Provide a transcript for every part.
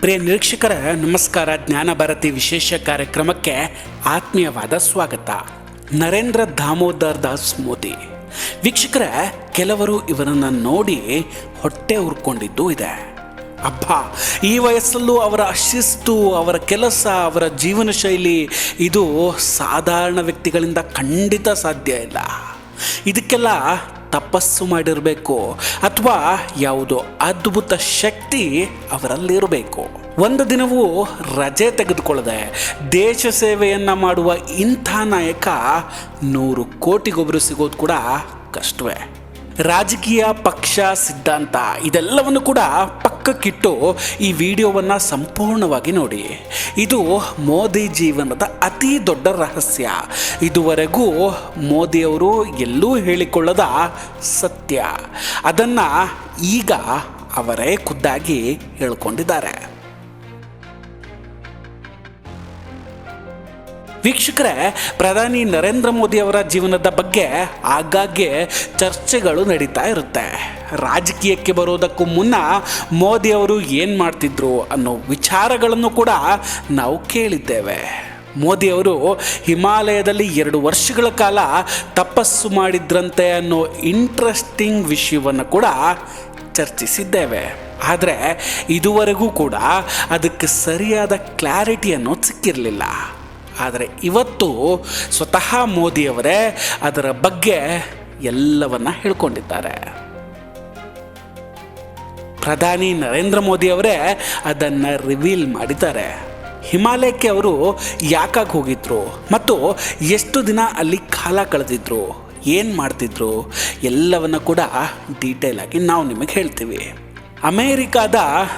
ಪ್ರಿಯ ನಿರೀಕ್ಷಕರ, ನಮಸ್ಕಾರ. ಜ್ಞಾನ ಭಾರತಿ ವಿಶೇಷ ಕಾರ್ಯಕ್ರಮಕ್ಕೆ ಆತ್ಮೀಯವಾದ ಸ್ವಾಗತ. ನರೇಂದ್ರ ದಾಮೋದರ್ ದಾಸ್ ಮೋದಿ. ವೀಕ್ಷಕರ, ಕೆಲವರು ಇವರನ್ನು ನೋಡಿ ಹೊಟ್ಟೆ ಉರ್ಕೊಂಡಿದ್ದು ಇದೆ. ಅಬ್ಬ, ಈ ವಯಸ್ಸಲ್ಲೂ ಅವರ ಶಿಸ್ತು, ಅವರ ಕೆಲಸ, ಅವರ ಜೀವನ ಶೈಲಿ ಇದು ಸಾಧಾರಣ ವ್ಯಕ್ತಿಗಳಿಂದ ಖಂಡಿತ ಸಾಧ್ಯ ಇಲ್ಲ. ಇದಕ್ಕೆಲ್ಲ ತಪಸ್ಸು ಮಾಡಿರಬೇಕು ಅಥವಾ ಯಾವುದೋ ಅದ್ಭುತ ಶಕ್ತಿ ಅವರಲ್ಲಿರಬೇಕು. ಒಂದು ದಿನವೂ ರಜೆ ತೆಗೆದುಕೊಳ್ಳದೆ ದೇಶ ಸೇವೆಯನ್ನು ಮಾಡುವ ಇಂಥ ನಾಯಕ ನೂರು ಕೋಟಿಗೊಬ್ಬರು ಸಿಗೋದು ಕೂಡ ಕಷ್ಟವೇ. ರಾಜಕೀಯ ಪಕ್ಷ ಸಿದ್ಧಾಂತ, ಇದೆಲ್ಲವನ್ನು ಕೂಡ ಪಕ್ಕಕ್ಕಿಟ್ಟು ಈ ವಿಡಿಯೋವನ್ನು ಸಂಪೂರ್ಣವಾಗಿ ನೋಡಿ. ಇದು ಮೋದಿ ಜೀವನದ ಅತಿ ದೊಡ್ಡ ರಹಸ್ಯ. ಇದುವರೆಗೂ ಮೋದಿಯವರು ಎಲ್ಲೂ ಹೇಳಿಕೊಳ್ಳದ ಸತ್ಯ. ಅದನ್ನು ಈಗ ಅವರೇ ಖುದ್ದಾಗಿ ಹೇಳ್ಕೊಂಡಿದ್ದಾರೆ. ವೀಕ್ಷಕರೇ, ಪ್ರಧಾನಿ ನರೇಂದ್ರ ಮೋದಿ ಅವರ ಜೀವನದ ಬಗ್ಗೆ ಆಗಾಗ್ಗೆ ಚರ್ಚೆಗಳು ನಡೀತಾ ಇರುತ್ತೆ. ರಾಜಕೀಯಕ್ಕೆ ಬರೋದಕ್ಕೂ ಮುನ್ನ ಮೋದಿಯವರು ಏನು ಮಾಡ್ತಿದ್ರು ಅನ್ನೋ ವಿಚಾರಗಳನ್ನು ಕೂಡ ನಾವು ಕೇಳಿದ್ದೇವೆ. ಮೋದಿಯವರು ಹಿಮಾಲಯದಲ್ಲಿ ಎರಡು ವರ್ಷಗಳ ಕಾಲ ತಪಸ್ಸು ಮಾಡಿದ್ರಂತೆ ಅನ್ನೋ ಇಂಟ್ರೆಸ್ಟಿಂಗ್ ವಿಷಯವನ್ನು ಕೂಡ ಚರ್ಚಿಸಿದ್ದೇವೆ. ಆದರೆ ಇದುವರೆಗೂ ಕೂಡ ಅದಕ್ಕೆ ಸರಿಯಾದ ಕ್ಲಾರಿಟಿ ಅನ್ನೋದು ಸಿಕ್ಕಿರಲಿಲ್ಲ. ಆದರೆ ಇವತ್ತು ಸ್ವತಃ ಮೋದಿಯವರೇ ಅದರ ಬಗ್ಗೆ ಎಲ್ಲವನ್ನ ಹೇಳ್ಕೊಂಡಿದ್ದಾರೆ. ಪ್ರಧಾನಿ ನರೇಂದ್ರ ಮೋದಿ ಅವರೇ ಅದನ್ನು ರಿವೀಲ್ ಮಾಡಿದ್ದಾರೆ. ಹಿಮಾಲಯಕ್ಕೆ ಅವರು ಯಾಕಾಗಿ ಹೋಗಿದ್ರು ಮತ್ತು ಎಷ್ಟು ದಿನ ಅಲ್ಲಿ ಕಾಲ ಕಳೆದಿದ್ರು, ಏನು ಮಾಡ್ತಿದ್ರು, ಎಲ್ಲವನ್ನು ಕೂಡ ಡೀಟೇಲ್ ಆಗಿ ನಾವು ನಿಮಗೆ ಹೇಳ್ತೀವಿ. ಅಮೇರಿಕಾದ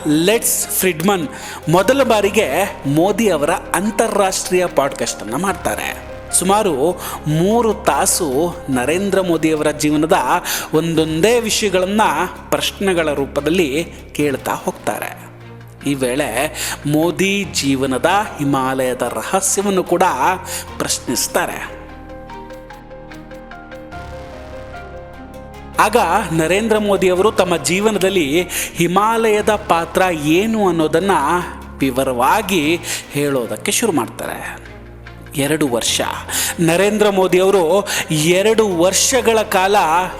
ಲೆಟ್ಸ್ ಫ್ರಿಡ್ಮನ್ ಮೊದಲ ಬಾರಿಗೆ ಮೋದಿ ಅವರ ಅಂತಾರಾಷ್ಟ್ರೀಯ ಪಾಡ್ಕಾಸ್ಟನ್ನು ಮಾಡ್ತಾರೆ. ಸುಮಾರು ಮೂರು ತಾಸು ನರೇಂದ್ರ ಮೋದಿಯವರ ಜೀವನದ ಒಂದೊಂದೇ ವಿಷಯಗಳನ್ನು ಪ್ರಶ್ನೆಗಳ ರೂಪದಲ್ಲಿ ಕೇಳ್ತಾ ಹೋಗ್ತಾರೆ. ಈ ವೇಳೆ ಮೋದಿ ಜೀವನದ ಹಿಮಾಲಯದ ರಹಸ್ಯವನ್ನು ಕೂಡ ಪ್ರಶ್ನಿಸ್ತಾರೆ. ಆಗ ನರೇಂದ್ರ ಮೋದಿ ಅವರು ತಮ್ಮ ಜೀವನದಲ್ಲಿ ಹಿಮಾಲಯದ ಪಾತ್ರ ಏನು ಅನ್ನೋದನ್ನು ವಿವರವಾಗಿ ಹೇಳೋದಕ್ಕೆ ಶುರು ಮಾಡ್ತಾರೆ. ಎರಡು ವರ್ಷ. ನರೇಂದ್ರ ಮೋದಿ ಅವರು ಎರಡು ವರ್ಷಗಳ ಕಾಲ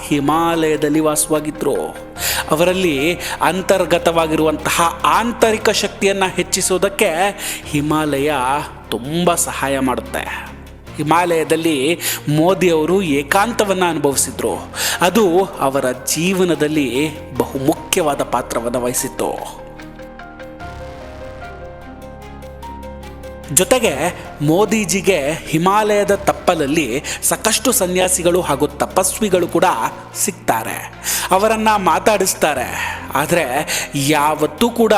ಹಿಮಾಲಯದಲ್ಲಿ ವಾಸವಾಗಿದ್ದರು ಅವರಲ್ಲಿ ಅಂತರ್ಗತವಾಗಿರುವಂತಹ ಆಂತರಿಕ ಶಕ್ತಿಯನ್ನು ಹೆಚ್ಚಿಸೋದಕ್ಕೆ ಹಿಮಾಲಯ ತುಂಬ ಸಹಾಯ ಮಾಡುತ್ತೆ. ಹಿಮಾಲಯದಲ್ಲಿ ಮೋದಿಯವರು ಏಕಾಂತವನ್ನು ಅನುಭವಿಸಿದ್ರು. ಅದು ಅವರ ಜೀವನದಲ್ಲಿ ಬಹುಮುಖ್ಯವಾದ ಪಾತ್ರವನ್ನು ವಹಿಸಿತ್ತು. ಜೊತೆಗೆ ಮೋದಿಜಿಗೆ ಹಿಮಾಲಯದ ತಪ್ಪಲಲ್ಲಿ ಸಾಕಷ್ಟು ಸನ್ಯಾಸಿಗಳು ಹಾಗೂ ತಪಸ್ವಿಗಳು ಕೂಡ ಸಿಗ್ತಾರೆ. ಅವರನ್ನು ಮಾತಾಡಿಸ್ತಾರೆ. ಆದರೆ ಯಾವತ್ತೂ ಕೂಡ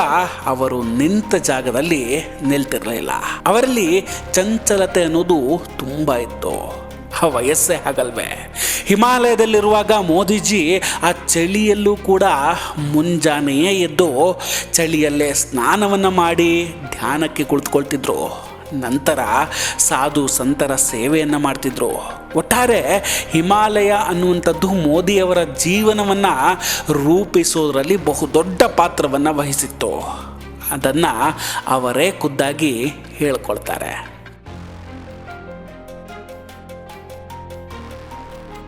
ಅವರು ನಿಂತ ಜಾಗದಲ್ಲಿ ನಿಲ್ತಿರಲಿಲ್ಲ. ಅವರಲ್ಲಿ ಚಂಚಲತೆ ಅನ್ನೋದು ತುಂಬ ಇತ್ತು. ಆ ವಯಸ್ಸೇ ಆಗಲ್ವೇ ಹಿಮಾಲಯದಲ್ಲಿರುವಾಗ ಮೋದಿಜಿ ಆ ಚಳಿಯಲ್ಲೂ ಕೂಡ ಮುಂಜಾನೆಯೇ ಎದ್ದು ಚಳಿಯಲ್ಲೇ ಸ್ನಾನವನ್ನು ಮಾಡಿ ಧ್ಯಾನಕ್ಕೆ ಕುಳಿತುಕೊಳ್ತಿದ್ರು. ನಂತರ ಸಾಧು ಸಂತರ ಸೇವೆಯನ್ನು ಮಾಡ್ತಿದ್ರು. ಒಟ್ಟಾರೆ ಹಿಮಾಲಯ ಅನ್ನುವಂಥದ್ದು ಮೋದಿಯವರ ಜೀವನವನ್ನು ರೂಪಿಸೋದರಲ್ಲಿ ಬಹುದೊಡ್ಡ ಪಾತ್ರವನ್ನು ವಹಿಸಿತ್ತು. ಅದನ್ನು ಅವರೇ ಖುದ್ದಾಗಿ ಹೇಳ್ಕೊಳ್ತಾರೆ.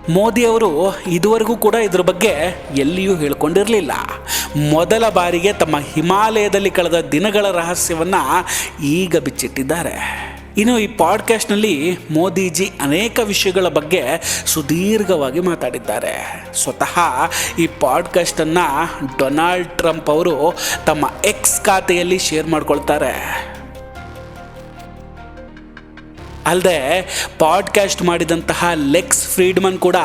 ಮೋದಿಯವರು ಇದುವರೆಗೂ ಕೂಡ ಇದ್ರ ಬಗ್ಗೆ ಎಲ್ಲಿಯೂ ಹೇಳ್ಕೊಂಡಿರಲಿಲ್ಲ. ಮೊದಲ ಬಾರಿಗೆ ತಮ್ಮ ಹಿಮಾಲಯದಲ್ಲಿ ಕಳೆದ ದಿನಗಳ ರಹಸ್ಯವನ್ನು ಈಗ ಬಿಚ್ಚಿಟ್ಟಿದ್ದಾರೆ. ಇನ್ನು ಈ ಪಾಡ್ಕಾಸ್ಟ್ನಲ್ಲಿ ಮೋದಿಜಿ ಅನೇಕ ವಿಷಯಗಳ ಬಗ್ಗೆ ಸುದೀರ್ಘವಾಗಿ ಮಾತಾಡಿದ್ದಾರೆ. ಸ್ವತಃ ಈ ಪಾಡ್ಕಾಸ್ಟನ್ನು ಡೊನಾಲ್ಡ್ ಟ್ರಂಪ್ ಅವರು ತಮ್ಮ ಎಕ್ಸ್ ಖಾತೆಯಲ್ಲಿ ಶೇರ್ ಮಾಡ್ಕೊಳ್ತಾರೆ. ಅಲ್ಲದೆ ಪಾಡ್ಕ್ಯಾಸ್ಟ್ ಮಾಡಿದಂತಹ ಲೆಕ್ಸ್ ಫ್ರೀಡ್ಮನ್ ಕೂಡ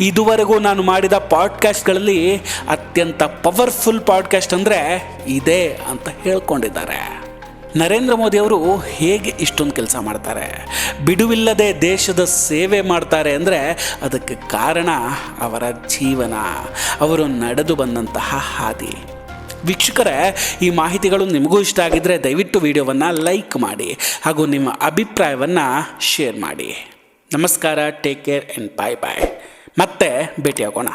ಇದುವರೆಗೂ ನಾನು ಮಾಡಿದ ಪಾಡ್ಕ್ಯಾಸ್ಟ್ಗಳಲ್ಲಿ ಅತ್ಯಂತ ಪವರ್ಫುಲ್ ಪಾಡ್ಕ್ಯಾಸ್ಟ್ ಅಂದರೆ ಇದೇ ಅಂತ ಹೇಳ್ಕೊಂಡಿದ್ದಾರೆ. ನರೇಂದ್ರ ಮೋದಿ ಅವರು ಹೇಗೆ ಇಷ್ಟೊಂದು ಕೆಲಸ ಮಾಡ್ತಾರೆ? ಬಿಡುವಿಲ್ಲದೆ ದೇಶದ ಸೇವೆ ಮಾಡ್ತಾರೆ ಅಂದರೆ ಅದಕ್ಕೆ ಕಾರಣ ಅವರ ಜೀವನ. ಅವರು ನಡೆದು ಬಂದಂತಹ ಹಾದಿ. ವೀಕ್ಷಕರೇ, ಈ ಮಾಹಿತಿಗಳು ನಿಮಗೂ ಇಷ್ಟ ಆಗಿದ್ದರೆ ದಯವಿಟ್ಟು ವಿಡಿಯೋವನ್ನು ಲೈಕ್ ಮಾಡಿ ಹಾಗೂ ನಿಮ್ಮ ಅಭಿಪ್ರಾಯವನ್ನು ಶೇರ್ ಮಾಡಿ. ನಮಸ್ಕಾರ, take care and bye bye. ಮತ್ತೆ ಭೇಟಿಯಾಗೋಣ.